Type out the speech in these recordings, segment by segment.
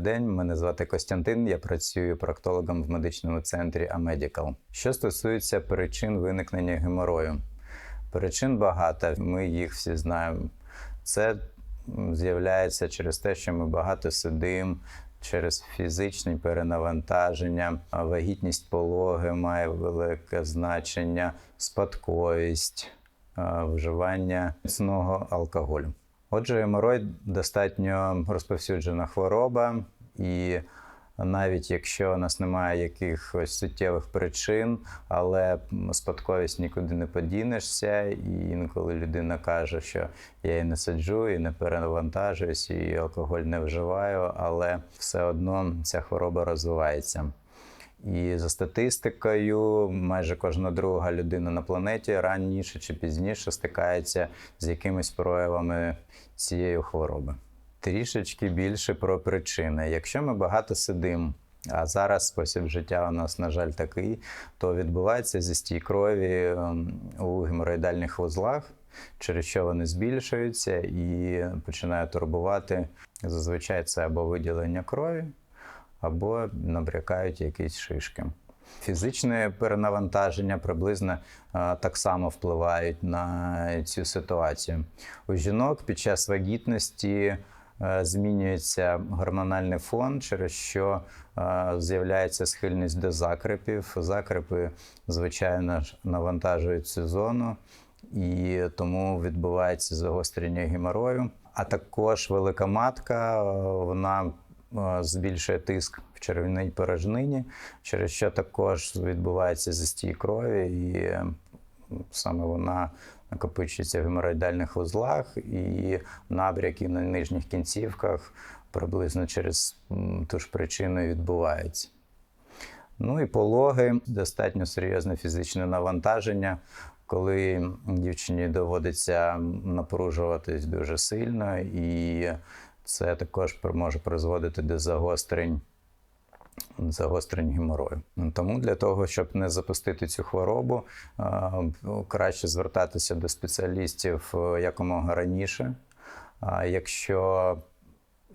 День, мене звати Костянтин. Я працюю проктологом в медичному центрі Амедікал. Що стосується причин виникнення геморою, причин багато. Ми їх всі знаємо. Це з'являється через те, що ми багато сидимо. Через фізичні перенавантаження, вагітність пологи має велике значення, спадковість, вживання міцного алкоголю. Отже, геморой достатньо розповсюджена хвороба, і навіть якщо у нас немає якихось суттєвих причин, але спадковість нікуди не подінешся, і інколи людина каже, що я і не сиджу, і не перенавантажуюсь, і алкоголь не вживаю, але все одно ця хвороба розвивається. І за статистикою, майже кожна друга людина на планеті раніше чи пізніше стикається з якимись проявами цієї хвороби. Трішечки більше про причини. Якщо ми багато сидимо, а зараз спосіб життя у нас, на жаль, такий, то відбувається зістій крові ем, у геморроїдальних вузлах, через що вони збільшуються і починають турбувати. Зазвичай це або виділення крові, або набрякають якісь шишки. Фізичне перенавантаження приблизно так само впливають на цю ситуацію. У жінок під час вагітності е, змінюється гормональний фон, через що е, з'являється схильність до закрепів. Закрепи, звичайно, навантажують цю зону, і тому відбувається загострення геморою. А також велика матка, е, вона е, збільшує тиск в червоній порожнині, через що також відбувається застій крові, і е, саме вона накопичується в геморроїдальних вузлах, і набряки на нижніх кінцівках приблизно через ту ж причину і відбуваються. Ну і пологи достатньо серйозне фізичне навантаження, коли дівчині доводиться напружуватись дуже сильно, і це також може призводити до загострень. Загострень геморою. Тому для того, щоб не запустити цю хворобу, краще звертатися до спеціалістів е, якомога раніше. А якщо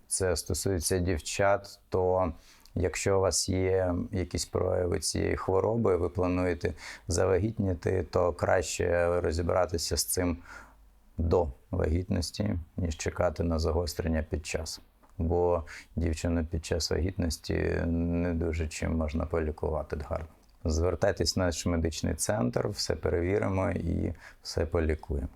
це стосується дівчат, то якщо у вас є якісь прояви цієї хвороби, ви плануєте завагітніти, то краще розібратися з цим до вагітності, ніж чекати на загострення під час. Бо дівчину під час вагітності не дуже чим можна полікувати гарно. Звертайтесь в наш медичний центр, все перевіримо і все полікуємо.